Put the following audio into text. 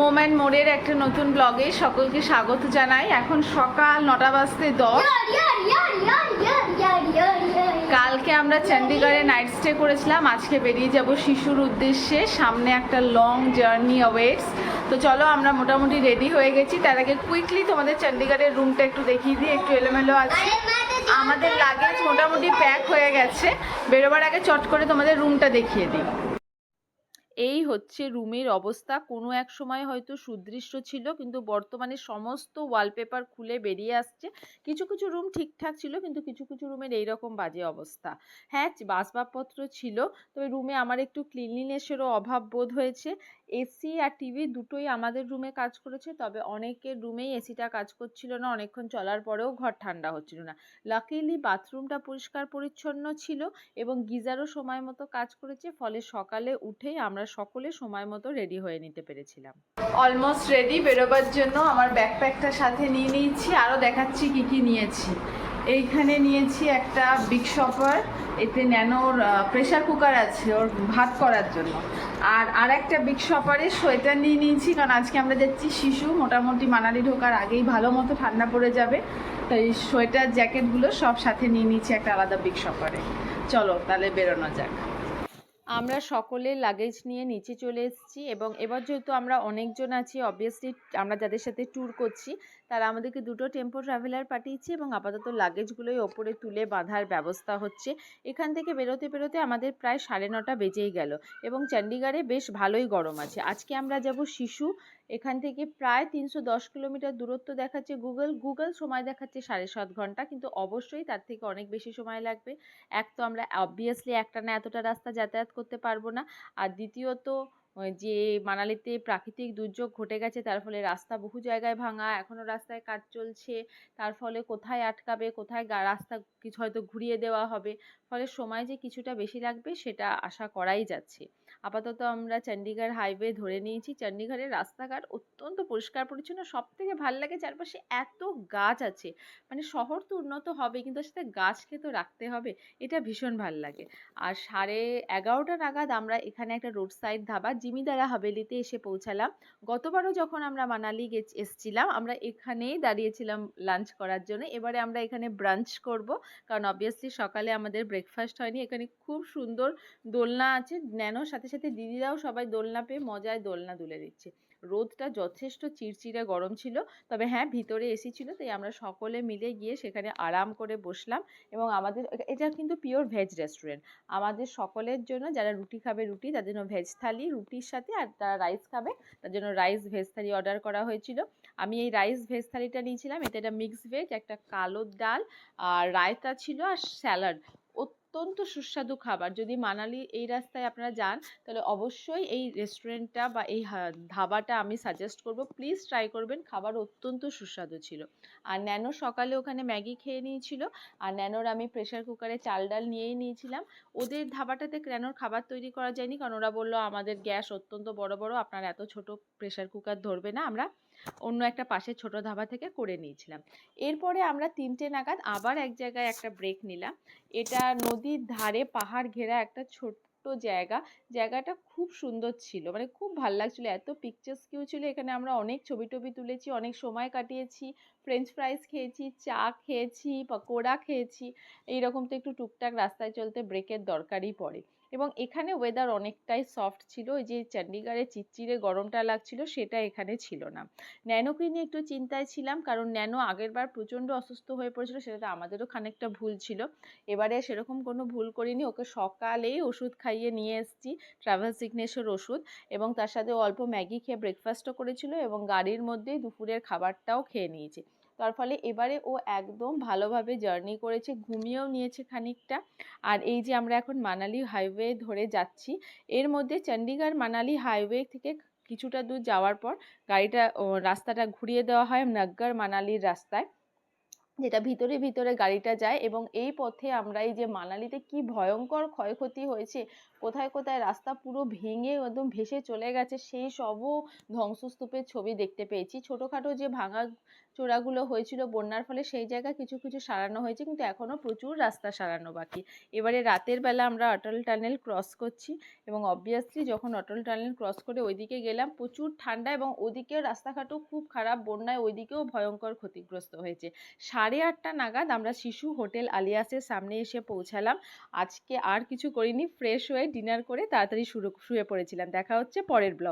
Moment মোড়ের একটা নতুন ব্লগে সকলকে স্বাগত জানাই। এখন সকাল নটা বাজতে দশ। কালকে আমরা চণ্ডীগড়ে নাইট স্টে করেছিলাম। আজকে বেরিয়ে যাব শিশুর উদ্দেশ্যে। সামনে একটা লং জার্নি অওয়েটস তো চলো আমরা মোটামুটি রেডি হয়ে গেছি। তার আগে কুইকলি তোমাদের চণ্ডীগড়ের রুমটা একটু দেখিয়ে দিই। একটু এলোমেলো আছে। আমাদের লাগেজ মোটামুটি প্যাক হয়ে গেছে। বেরোবার আগে চট করে তোমাদের রুমটা দেখিয়ে দিই। এই হচ্ছে রুমের অবস্থা। কোনো এক সময় হয়তো সুদৃশ্য ছিল, কিন্তু বর্তমানে সমস্ত ওয়ালপেপার খুলে বেরিয়ে আসছে। কিছু কিছু রুম ঠিকঠাক ছিল, কিন্তু কিছু কিছু রুমের এইরকম বাজে অবস্থা। হ্যাঁ আসবাবপত্র ছিল, তবে রুমে আমার একটু ক্লিনলিনেসেরও অভাব বোধ হয়েছে। এসি আর টিভি দুটোই আমাদের রুমে কাজ করেছে, তবে অনেকের রুমেই এসিটা কাজ করছিল না, অনেকক্ষণ চলার পরেও ঘর ঠান্ডা হচ্ছিল না। লাকিলি বাথরুমটা পরিষ্কার পরিচ্ছন্ন ছিল এবং গিজারও সময় মতো কাজ করেছে, ফলে সকালে উঠেই আমরা সকলে সময় মতো রেডি হয়ে নিতে পেরেছিলাম। অলমোস্ট রেডি বেরোবার জন্য আমার ব্যাকপ্যাকটা সাথে নিয়ে নিয়েছি আরও দেখাচ্ছি কি কি নিয়েছি। এইখানে নিয়েছি একটা বিগ শপার এতে ন্যানোর প্রেশার কুকার আছে ওর ভাত করার জন্য। আর আর একটা বিগ শপারে সোয়েটার নিয়ে নিয়েছি, কারণ আজকে আমরা যাচ্ছি শিশু, মোটামুটি মানালি ঢোকার আগেই ভালো মতো ঠান্ডা পড়ে যাবে। তাই সোয়েটার, জ্যাকেটগুলো সব সাথে নিয়ে নিয়েছি একটা আলাদা বিগ শপারে চলো তাহলে বেরোনো যাক। আমরা সকলে লাগেজ নিয়ে নিচে চলে এসেছি এবং এবার যেহেতু আমরা অনেকজন আছি অবভিয়াসলি আমরা যাদের সাথে ট্যুর করছি তারা আমাদেরকে দুটো টেম্পো ট্রাভেলার পাঠিয়েছে এবং আপাতত লাগেজগুলোই ওপরে তুলে বাঁধার ব্যবস্থা হচ্ছে। এখান থেকে বেরোতে বেরোতে আমাদের প্রায় সাড়ে নটা বেজেই গেল এবং চণ্ডীগড়ে বেশ ভালোই গরম আছে। আজকে আমরা যাব শিশু, এখান থেকে প্রায় তিনশো দশ কিলোমিটার দূরত্ব দেখাচ্ছে গুগল। গুগল সময় দেখাচ্ছে সাড়ে সাত ঘণ্টা কিন্তু অবশ্যই তার থেকে অনেক বেশি সময় লাগবে। এক তো আমরা অবভিয়াসলি একটানা এতটা রাস্তা যাতায়াত করতে পারব না। আর দ্বিতীয়ত যে মানালিতে প্রাকৃতিক দুর্যোগ ঘটে গেছে, তার ফলে রাস্তা বহু জায়গায় ভাঙা এখনও রাস্তায় কাজ চলছে, তার ফলে কোথায় আটকাবে, কোথায় রাস্তা কিছু হয়তো ঘুরিয়ে দেওয়া হবে, ফলে সময় যে কিছুটা বেশি লাগবে সেটা আশা করাই যাচ্ছে। আপাতত আমরা চণ্ডীগড় হাইওয়ে ধরে নিয়েছি চণ্ডীগড়ের রাস্তাঘাট অত্যন্ত পরিষ্কার পরিচ্ছন্ন সব থেকে ভালো লাগে চারপাশে এত গাছ আছে মানে শহর তো উন্নত হবে, কিন্তু তার সাথে গাছকে তো রাখতে হবে, এটা ভীষণ ভালো লাগে। আর সাড়ে এগারোটা নাগাদ আমরা এখানে একটা রোড সাইড ধাবা জিমিদারা হাভেলিতে এসে পৌঁছালাম। গতবারও যখন আমরা মানালি গেছ, এসছিলাম, আমরা এখানেই দাঁড়িয়েছিলাম লাঞ্চ করার জন্য। এবারে আমরা এখানে ব্রাঞ্চ করব, কারণ অবভিয়াসলি সকালে আমাদের ব্রেকফাস্ট হয়নি। এখানে খুব সুন্দর দোলনা আছে। ন্যানোর সাথে সাথে দিদিরাও সবাই দোলনা পেয়ে মজায় দোলনা দুলে দিচ্ছে। রোদটা যথেষ্ট চিরচিরে গরম ছিল। তবে হ্যাঁ ভিতরে এসি ছিল, তাই আমরা সকলে মিলে গিয়ে সেখানে আরাম করে বসলাম এবং আমাদের এটা কিন্তু পিওর ভেজ রেস্টুরেন্ট আমাদের সকলের জন্য যারা রুটি খাবে রুটি, তাদের জন্য ভেজ থালি, রুটির সাথে আর যারা রাইস খাবে, তার জন্য রাইস ভেজ থালি অর্ডার করা হয়েছিল। আমি এই রাইস ভেজ থালিটা নিয়েছিলাম, এটা একটা মিক্স ভেজ একটা কালো ডাল আর রায়তা ছিল আর স্যালাড অত্যন্ত সুস্বাদু খাবার। যদি মানালি এই রাস্তায় আপনারা যান, তাহলে অবশ্যই এই রেস্টুরেন্টটা বা এই ধাবাটা আমি সাজেস্ট করব। প্লিজ ট্রাই করবেন, খাবার অত্যন্ত সুস্বাদু ছিল। আর ন্যানো সকালে ওখানে ম্যাগি খেয়ে নিয়েছিল, আর ন্যানোর আমি প্রেশার কুকারে চাল ডাল নিয়েই নিয়েছিলাম। ওদের ধাবাটাতে ন্যানোর খাবার তৈরি করা যায়নি? কারণ ওরা বলল, আমাদের গ্যাস অত্যন্ত বড় বড়। আপনার এত ছোট প্রেশার কুকার ধরবে না আমরা। অন্য একটা পাশের ছোট ধাবা থেকে করে নিয়েছিলাম। এরপরে আমরা তিনটে নাগাদ আবার এক জায়গায় একটা ব্রেক নিলাম। এটা নদীর ধারে পাহাড় ঘেরা একটা ছোট্ট জায়গা। জায়গাটা খুব সুন্দর ছিল মানে খুব ভালো লাগছিল। এত পিকচার্স কিউ ছিল, এখানে আমরা অনেক ছবি টবি তুলেছি, অনেক সময় কাটিয়েছি ফ্রেঞ্চ ফ্রাইস খেয়েছি, চা খেয়েছি, পকোড়া খেয়েছি। এইরকম তো একটু টুকটাক রাস্তায় চলতে ব্রেকের দরকারই পড়ে। এবং এখানে ওয়েদার অনেকটাই সফট ছিল। ওই যে চণ্ডীগড়ে চিচ্চিরে গরমটা লাগছিল, সেটা এখানে ছিল না। ন্যানোকে নিয়ে একটু চিন্তায় ছিলাম, কারণ ন্যানো আগেরবার প্রচণ্ড অসুস্থ হয়ে পড়েছিল, সেটাতে আমাদেরও খানিকটা ভুল ছিল। এবারে সেরকম কোনো ভুল করিনি, ওকে সকালেই ওষুধ খাইয়ে নিয়ে এসেছি ট্রাভেল সিগনেচার ওষুধ। এবং তার সাথে অল্প ম্যাগি খেয়ে ব্রেকফাস্টও করেছিল এবং গাড়ির মধ্যেই দুপুরের খাবারটাও খেয়ে নিয়েছে। তার ফলে এবারে ও একদম ভালোভাবে জার্নি করেছে, ঘুমিয়েও নিয়েছে খানিকটা। আর এই যে আমরা এখন মানালি হাইওয়ে ধরে যাচ্ছি, এর মধ্যে চণ্ডীগড় মানালি হাইওয়ে থেকে কিছুটা দূর যাওয়ার পর গাড়িটা রাস্তাটা ঘুরিয়ে দেওয়া হয় নগ্গর মানালির রাস্তায়, যেটা ভিতরে ভিতরে গাড়িটা যায় এবং এই পথে আমরা এই যে মানালিতে কি ভয়ঙ্কর ক্ষয়ক্ষতি হয়েছে, কোথায় কোথায় রাস্তা পুরো ভেঙে একদম ভেসে চলে গেছে, সেই সবও ধ্বংসস্তূপের ছবি দেখতে পেয়েছি। ছোটোখাটো যে ভাঙা চোরাগুলো হয়েছিল বন্যার ফলে সেই জায়গা কিছু কিছু সারানো হয়েছে, কিন্তু এখনও প্রচুর রাস্তা সারানো বাকি। এবারে রাতের বেলা আমরা অটল টানেল ক্রস করছি এবং অবভিয়াসলি যখন অটল টানেল ক্রস করে ওইদিকে গেলাম, প্রচুর ঠান্ডা এবং ওদিকেও রাস্তাঘাটও খুব খারাপ, বন্যায় ওইদিকেও ভয়ঙ্কর ক্ষতিগ্রস্ত হয়েছে। সাড়ে আটটা নাগাদ আমরা শিশু হোটেল আলিয়াসের সামনে এসে পৌঁছালাম। আজকে আর কিছু করিনি ফ্রেশ হয়ে ডিনার করে তাড়াতাড়ি শুরু, শুয়ে পড়েছিলাম। দেখা হচ্ছে পরের ব্লগ